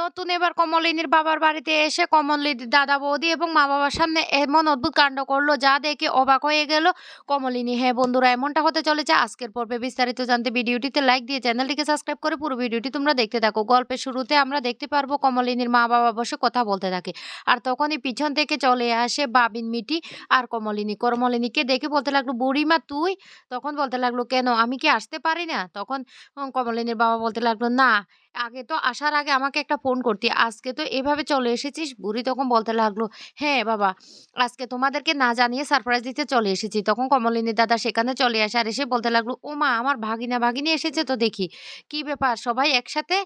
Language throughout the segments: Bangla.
নতুন এবার কমলিনীর বাবার বাড়িতে এসে কমলিনীর দাদা বৌদি এবং মা বাবার সামনে এমন অদ্ভুত কাণ্ড করল যা দেখে অবাক হয়ে গেল কমলিনী। হ্যাঁ বন্ধুরা, এমনটা হতে চলেছে আজকের পর্বে বিস্তারিত জানতে ভিডিওটিতে লাইক দিয়ে চ্যানেলটিকে সাবস্ক্রাইব করে পুরো ভিডিওটি তোমরা দেখতে থাকো। গল্পের শুরুতে আমরা দেখতে পারব কমলিনীর মা বাবা বসে কথা বলতে থাকে আর তখনই পিছন থেকে চলে আসে বাবিন মিটি আর কমলিনী। কমলিনীকে দেখে বলতে লাগল, বুড়িমা, তুই? তখন বলতে লাগল, কেন, আমি কি আসতে পারি না? তখন কমলিনীর বাবা বলতে লাগল, না আগে তো আসার আগে আমাকে একটা ফোন করতি। আজকে তো এভাবে চলে এসেছিস? বুড়ি তখন বলতে লাগল হ্যাঁ বাবা, আজকে তোমাদেরকে না জানিয়ে সারপ্রাইজ দিতে চলে এসেছি। তখন কমলিনী দাদা সেখানে চলে আসে আর এসে বলতে লাগল, ও মা, আমার ভাগিনা ভাগিনী এসেছে তো দেখি, কি ব্যাপার সবাই একসাথে?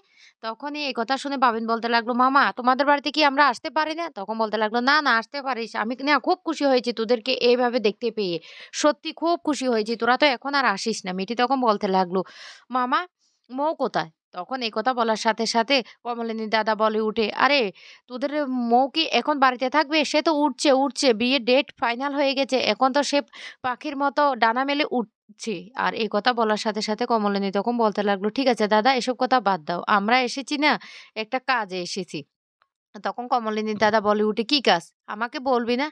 তখনই এই কথা শুনে বাবিন বলতে লাগল, মামা, তোমাদের বাড়িতে কি আমরা আসতে পারি না? তখন বলতে লাগল, না না, আসতে পারিস। আমি না, খুব খুশি হয়েছি তোদেরকে এইভাবে দেখতে পেয়ে। সত্যি খুব খুশি হয়েছি। তোরা তো এখন আর আসিস না। মিটি তখন বলতে লাগল, মামা, মৌ কোথায়? তখন এই কথা বলার সাথে সাথে কমলিনীর দাদা বলে উঠে আরে তোদের মৌ কি এখন বাড়িতে থাকবে? সে তো উঠছে উঠছে বিয়ের ডেট ফাইনাল হয়ে গেছে এখন তো সে পাখির মতো ডানা মেলে উঠছে। আর এই কথা বলার সাথে সাথে কমলিনী তখন বলতে লাগল ঠিক আছে দাদা এসব কথা বাদ দাও আমরা এসেছি না একটা কাজে এসেছি। তখন কমলিনীর দাদা বলে উঠে কি কাজ? আমাকে বলবি না?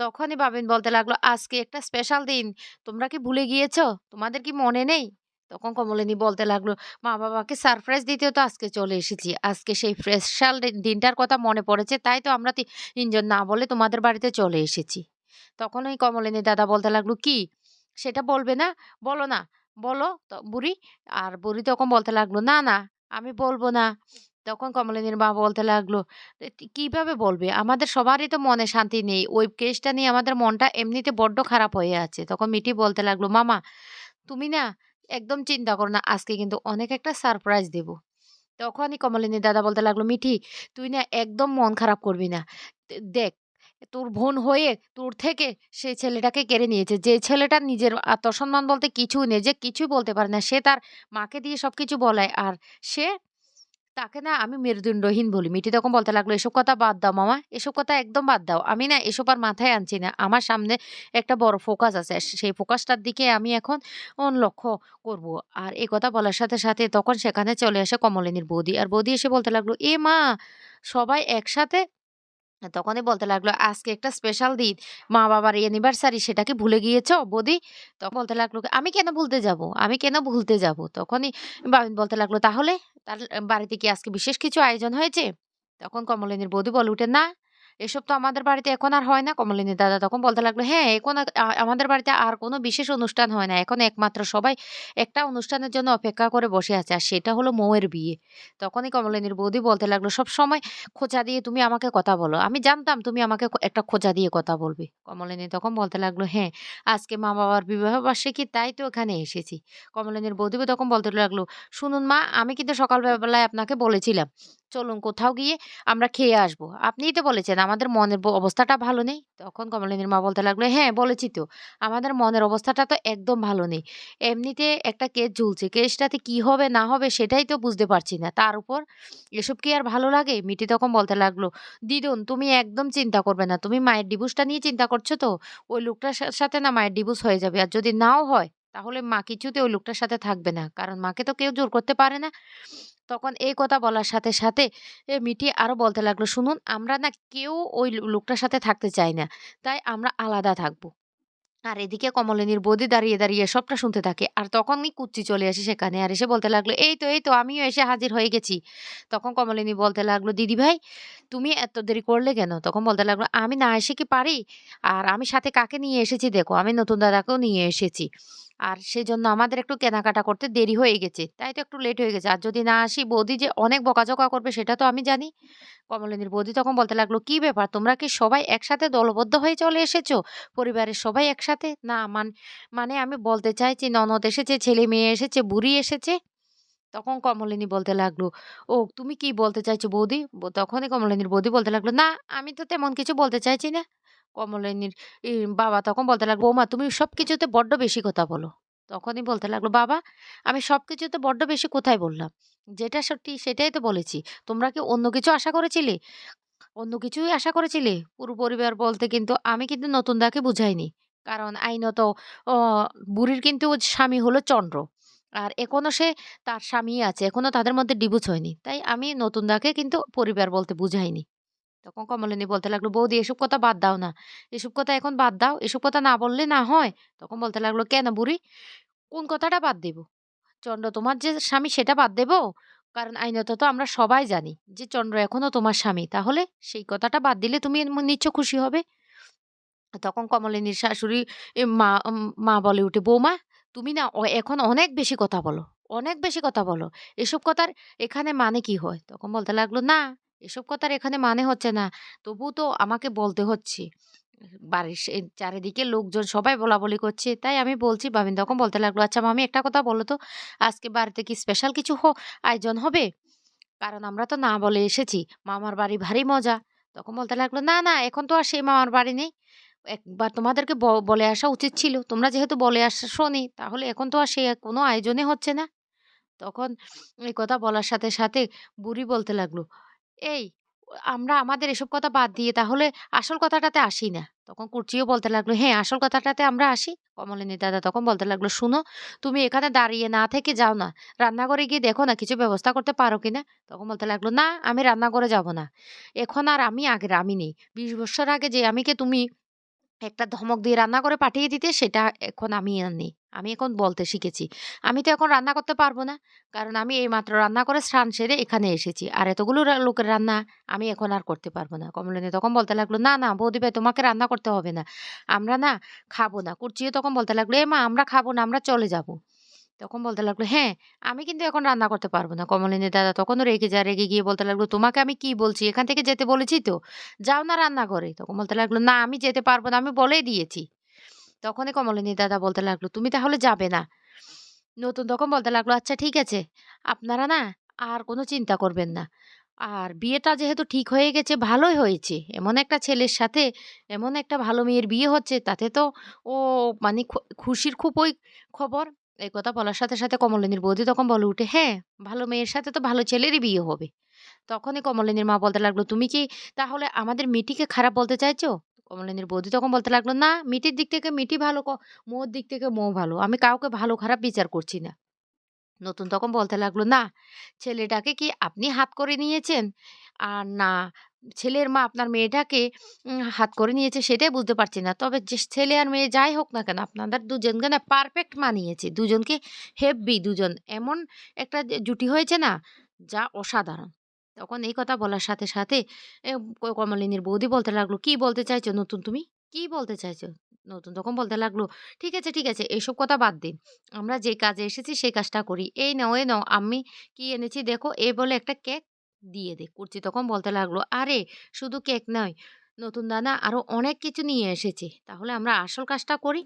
তখনই বাবিন বলতে লাগল আজকে একটা স্পেশাল দিন তোমরা কি ভুলে গিয়েছো? তোমাদের কি মনে নেই? তখন কমলিনী বলতে লাগল, মা বাবাকে সারপ্রাইজ দিতেও তো আজকে চলে এসেছি। আজকে সেই স্পেশাল দিনটার কথা মনে পড়েছে, তাই তো আমরা তিনজন না বলে তোমাদের বাড়িতে চলে এসেছি। তখন ওই কমলিনী দাদা বলতে লাগল, কি? সেটা বলবে না? বলো না, বলো তো বুড়ি। আর বুড়ি তখন বলতে লাগল, না না, আমি বলব না। তখন কমলিনীর মা বলতে লাগল, "এ কীভাবে বলবে? আমাদের সবারই তো মনে শান্তি নেই। ওই কেসটা নিয়ে আমাদের মনটা এমনিতে বড্ড খারাপ হয়ে আছে। তখন মিটি বলতে লাগল, মামা, তুমি না একদম চিন্তা করো না, আজকে কিন্তু অনেক একটা সারপ্রাইজ দেব। তখনই কমলিনী দাদা বলতে লাগল, মিঠি, তুই না একদম মন খারাপ করবি না। দেখ, তোর বোন হয়ে তোর থেকে সে ছেলেটাকে কেড়ে নিয়েছে। যে ছেলেটা নিজের আত্মসম্মান বলতে কিছু নেই, যে কিছুই বলতে পারে না, সে তার মাকে দিয়ে সব কিছু বলায়। আর সে তাকে না আমি মেরুদণ্ডহীন বলি। মিটি তখন বলতে লাগল, এসব কথা বাদ দাও মামা, এসব কথা একদম বাদ দাও। আমি না এসব আর মাথায় আনছি না। আমার সামনে একটা বড় ফোকাস আছে। সেই ফোকাসটার দিকে আমি এখন লক্ষ্য করব। আর এই কথা বলার সাথে সাথে তখন সেখানে চলে আসে কমলিনীর বৌদি। আর বৌদি এসে বলতে লাগল, এ মা, সবাই একসাথে তখনই বলতে লাগল, আজকে একটা স্পেশাল দিন। মা বাবার অ্যানিভার্সারি সেটাকে ভুলে গিয়েছো, বৌদি? তখন বলতে লাগল, আমি কেন ভুলতে যাব? আমি কেন ভুলতে যাব? তখনই বাবিন বলতে লাগল, তাহলে তার, বাড়িতে কি আজকে বিশেষ কিছু আয়োজন হয়েছে? তখন কমলিনীর বৌদি বলে উঠে, না এসব তো আমাদের বাড়িতে এখন আর হয় না। কমলিনীর দাদা তখন বলতে লাগল হ্যাঁ এখন আমাদের বাড়িতে আর কোনো বিশেষ অনুষ্ঠান হয় না। এখন একমাত্র সবাই একটা অনুষ্ঠানের জন্য অপেক্ষা করে বসে আছে। আর সেটা হলো মৌয়ের বিয়ে। তখনই কমলিনীর বৌদি বলতে লাগল, সব সময় খোঁচা দিয়ে তুমি আমাকে কথা বলো। আমি জানতাম তুমি আমাকে একটা খোঁচা দিয়ে কথা বলবে। কমলিনী তখন বলতে লাগল হ্যাঁ আজকে মা বাবার বিবাহ বার্ষিকী, তাই তো এখানে এসেছি। কমলিনীর বৌদি তখন বলতে লাগল, শুনুন মা, আমি কিন্তু সকালবেলায় আপনাকে বলেছিলাম চলুন কোথাও গিয়ে আমরা খেয়ে আসব। আপনিই তো বলেছেন আমাদের মনের অবস্থাটা ভালো নেই। তখন কমলিনীর মা বলতে লাগল হ্যাঁ বলেছি তো, আমাদের মনের অবস্থাটা তো একদম ভালো নেই। এমনিতে একটা কেস ঝুলছে, কেসটাতে কি হবে, না হবে সেটাই তো বুঝতে পারছি না। তার উপর এসব কি আর ভালো লাগে? মিটি তখন বলতে লাগল, দিদুন, তুমি একদম চিন্তা করবে না। তুমি মায়ের ডিভোর্সটা নিয়ে চিন্তা করছ তো? ওই লোকটার সাথে না মায়ের ডিভোর্স হয়ে যাবে। আর যদি নাও হয় তাহলে মা কিছুতে ওই লোকটার সাথে থাকবে না। কারণ মাকে তো কেউ জোর করতে পারে না। তখন এই কথা বলার সাথে সাথে মিটি আরও বলতে লাগল, শুনুন, আমরা না কেউ ওই লোকটার সাথে থাকতে চাই না। তাই আমরা আলাদা থাকব। আর এদিকে কমলিনীর বৌদি দাঁড়িয়ে দাঁড়িয়ে সবটা শুনতে থাকে। আর তখনই কুচ্চি চলে আসে সেখানে আর এসে বলতে লাগল, এই তো এই তো, আমিও এসে হাজির হয়ে গেছি। তখন কমলিনী বলতে লাগল, দিদি ভাই, তুমি এত দেরি করলে কেন? তখন বলতে লাগল, আমি না এসে কি পারি? আর আমি সাথে কাকে নিয়ে এসেছি দেখো, আমি নতুন দাদাকেও নিয়ে এসেছি। আর সেজন্য আমাদের একটু কেনাকাটা করতে দেরি হয়ে গেছে। তাই তো একটু লেট হয়ে গেছে। আর যদি না আসি, বৌদি যে অনেক বকাঝকা করবে, সেটা তো আমি জানি। কমলিনীর বৌদি তখন বলতে লাগল, কি ব্যাপার? তোমরা কি সবাই একসাথে দলবদ্ধ হয়ে চলে এসেছ? পরিবারের সবাই একসাথে? না, মান মানে আমি বলতে চাইছি, ননদ এসেছে, ছেলে মেয়ে এসেছে, বুড়ি এসেছে। তখন কমলিনী বলতে লাগল, ও, তুমি কি বলতে চাইছো বৌদি? তখনই কমলিনীর বৌদি বলতে লাগল, না, আমি তো তেমন কিছু বলতে চাইছি না। কমলিনীর ই, বাবা তখন বলতে লাগল বৌমা তুমি সব কিছুতে বড্ড বেশি কথা বলো। তখনই বলতে লাগল বাবা আমি সব কিছুতে বড্ড বেশি কোথায় বললাম। যেটা সত্যি সেটাই তো বলেছি। তোমরা কি অন্য কিছু আশা করেছিলে? অন্য কিছুই আশা করেছিলে? পুরো পরিবার বলতে কিন্তু আমি কিন্তু নতুন দাকে বুঝাইনি। কারণ আইনত বুড়ির কিন্তু স্বামী হলো চন্দ্র। আর এখনও সে তার স্বামী আছে। এখনও তাদের মধ্যে ডিভোর্স হয়নি। তাই আমি নতুন দাকে কিন্তু পরিবার বলতে বুঝাইনি। তখন কমলিনী বলতে লাগল, "বৌদি এসব কথা বাদ দাও না। এসব কথা এখন বাদ দাও। এসব কথা না বললে না হয়?" তখন বলতে লাগল, "কেন বুড়ি? কোন কথাটা বাদ দেব? চন্দ্র তোমার যে স্বামী সেটা বাদ দেব? কারণ আইনত তো আমরা সবাই জানি যে চন্দ্র এখনও তোমার স্বামী। তাহলে সেই কথাটা বাদ দিলে তুমি নিশ্চয় খুশি হবে?" তখন কমলিনীর শাশুড়ি মা মা বলে উঠে, "বৌমা তুমি না এখন অনেক বেশি কথা বলো। অনেক বেশি কথা বলো। এসব কথার এখানে মানে কি হয়?" তখন বলতে লাগল, "না, এসব কথার এখানে মানে হচ্ছে না। তবুও তো আমাকে বলতে হচ্ছে। বাড়ির চারিদিকে লোকজন সবাই বলাবলি করছে। তাই আমি বলছি" ভাবিন তখন বলতে লাগল, "আচ্ছা মামি একটা কথা বলো তো, আজকে বাড়িতে কি স্পেশাল কিছু আয়োজন হবে? কারণ আমরা তো না বলে এসেছি। মামার বাড়ি ভারী মজা।" তখন বলতে লাগল, "না, না এখন তো আর সেই মামার বাড়ি নেই। একবার তোমাদেরকে বলে আসা উচিত ছিল। তোমরা যেহেতু বলে আসোনি তাহলে এখন তো আর সে কোনো আয়োজনই হচ্ছে না।" তখন এই কথা বলার সাথে, সাথে বুড়ি বলতে লাগল, "এই আমরা আমাদের এসব কথা বাদ দিয়ে তাহলে আসল কথাটাতে আসি না?" তখন কুর্চিও বলতে লাগল, "হ্যাঁ, আসল কথাটাতে আমরা আসি।" কমলিনী দাদা তখন বলতে লাগল, "শুনো, তুমি এখানে দাঁড়িয়ে না থেকে যাও না। রান্নাঘরে গিয়ে দেখো না কিছু ব্যবস্থা করতে পারো কি না তখন বলতে লাগল, "না, আমি রান্নাঘরে যাব না। এখন আর আমি আগের আমি নেই। বিশ বছর আগে যে আমিকে তুমি একটা ধমক দিয়ে রান্না করে পাঠিয়ে দিতে সেটা এখন আমি আর নেই। আমি এখন বলতে শিখেছি। আমি তো এখন রান্না করতে পারব না। কারণ আমি এই মাত্র রান্না করে স্নান সেরে এখানে এসেছি। আর এতগুলো লোকের রান্না আমি এখন আর করতে পারব না। কমলিনী তখন বলতে লাগল, "না, না বৌদি ভাই তোমাকে রান্না করতে হবে না। আমরা না খাব না।" কুর্চিও তখন বলতে লাগল, "এ মা আমরা খাব না, আমরা চলে যাব।" তখন বলতে লাগল, "হ্যাঁ, আমি কিন্তু এখন রান্না করতে পারব না।" কমলিনীর দাদা তখনও রেগে যা রেগে গিয়ে বলতে লাগল, "তোমাকে আমি কি বলছি? এখান থেকে যেতে বলেছি তো? যাও না রান্না করে তখন বলতে লাগল, "না, আমি যেতে পারব না। আমি বলেই দিয়েছি।" তখনই কমলিনী দাদা বলতে লাগল, "তুমি তাহলে যাবে না?" নতুন তখন বলতে লাগল, "আচ্ছা ঠিক আছে। আপনারা না আর কোনো চিন্তা করবেন না। আর বিয়েটা যেহেতু ঠিক হয়ে গেছে ভালোই হয়েছে। এমন একটা ছেলের সাথে এমন একটা ভালো মেয়ের বিয়ে হচ্ছে তাতে তো ও মানে খুশির খুবই খবর।" এই কথা বলার সাথে, সাথে কমলিনীর বৌদি তখন বলে উঠে, "হ্যাঁ, ভালো মেয়ের সাথে তো ভালো ছেলেরই বিয়ে হবে।" তখনই কমলিনীর মা বলতে লাগল, "তুমি কি তাহলে আমাদের মিটিকে খারাপ বলতে চাইছো?" কমলিনীর বৌদি তখন বলতে লাগল, "না, মিটির দিক থেকে মিটি ভালো, মোর দিক থেকে মো ভালো। আমি কাউকে ভালো খারাপ বিচার করছি না।" নতুন তখন বলতে লাগল, "না, ছেলেটাকে কি আপনি হাত করে নিয়েছেন? আর না ছেলের মা আপনার মেয়েটাকে হাত করে নিয়েছে সেটাই বুঝতে পারছি না। তবে যে ছেলে আর মেয়ে যাই হোক না কেন আপনাদের দুজনকে না পারফেক্ট মানিয়েছে। দুজনকে হেব্বি দুজন। এমন একটা জুটি হয়েছে না যা অসাধারণ।" তখন এই কথা বলার সাথে, সাথে কমলিনীর বৌদি বলতে লাগল, "কি বলতে চাইছো নতুন তুমি? কি বলতে চাইছো?" নতুন তখন বলতে লাগল, "ঠিক আছে, ঠিক আছে এসব কথা বাদ দিন। আমরা যে কাজে এসেছি সেই কাজটা করি। এই নাও, এই নাও আমি কি এনেছি দেখো।" এই বলে একটা কেক দিয়ে দে। কুর্চি তখন বলতে লাগল, "আরে শুধু কেক নয়, নতুন দানা আরও অনেক কিছু নিয়ে এসেছি। তাহলে আমরা আসল কাজটা করি।"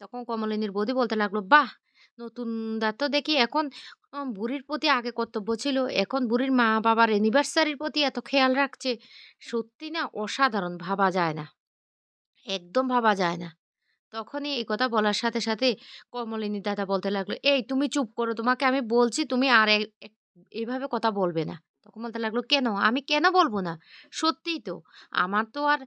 তখন কমলিনীর বৌদি বলতে লাগল, "বাহ! নতুন দা তো দেখি এখন বুড়ির প্রতি আগে কর্তব্য ছিল। এখন বুড়ির মা-বাবার অ্যানিভার্সারির প্রতি এত খেয়াল রাখছে। সত্যি না অসাধারণ ভাবা যায় না। একদম ভাবা যায় না।" তখনই এই কথা বলার সাথে, সাথে কমলিনীর দাদা বলতে লাগল, "এই তুমি চুপ করো। তোমাকে আমি বলছি তুমি আর এভাবে কথা বলবে না।" তখন বলতে লাগল, "কেন? আমি কেন বলব না? সত্যিই তো। আমার তো আর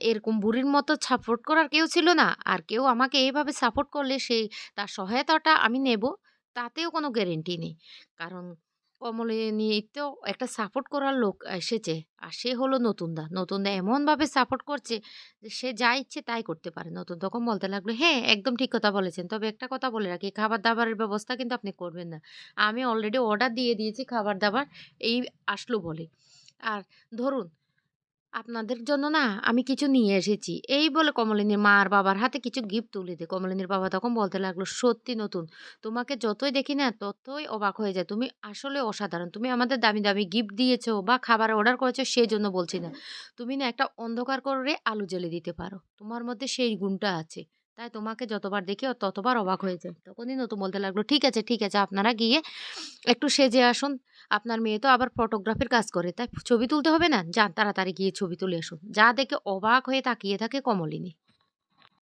এরকম বুড়ির মতো সাপোর্ট করার কেউ ছিল না। আর কেউ আমাকে এইভাবে সাপোর্ট করলে সেই তার সহায়তাটা আমি নেব, তাতেও কোনো গ্যারেন্টি নেই। কারণ কমলিনী তো একটা সাপোর্ট করার লোক এসেছে। আর সে হলো নতুনদা নতুনদা এমনভাবে সাপোর্ট করছে যে সে যা ইচ্ছে তাই করতে পারে।" নতুন তখন বলতে লাগল, "হ্যাঁ, একদম ঠিক কথা বলেছেন। তবে একটা কথা বলে রাখি, খাবার-দাবারের ব্যবস্থা কিন্তু আপনি করবেন না। আমি অলরেডি অর্ডার দিয়ে দিয়েছি খাবার-দাবার এই আসলো বলে। আর ধরুন আপনাদের জন্য না আমি কিছু নিয়ে এসেছি।" এই বলে কমলিনীর মা আর বাবার হাতে কিছু গিফট তুলে দেয়। কমলিনীর বাবা তখন বলতে লাগল, "সত্যি নতুন, তোমাকে যতই দেখি না ততই অবাক হয়ে যায় তুমি আসলে অসাধারণ। তুমি আমাদের দামি, দামি গিফট দিয়েছ বা খাবার অর্ডার করেছ সেই জন্য বলছি না। তুমি না একটা অন্ধকার করে আলু জ্বেলে দিতে পারো। তোমার মধ্যে সেই গুণটা আছে। তাই তোমাকে যতবার দেখি ততবার অবাক হয়েছে যাই।" তখনই নতুন বলতে লাগল, "ঠিক আছে, ঠিক আছে আপনারা গিয়ে একটু সেজে আসুন। আপনার মেয়ে তো আবার ফটোগ্রাফির কাজ করে। তাই ছবি তুলতে হবে না? যান তাড়াতাড়ি গিয়ে ছবি তুলে আসুন।" যা দেখে অবাক হয়ে তাকিয়ে থাকে কমলিনী।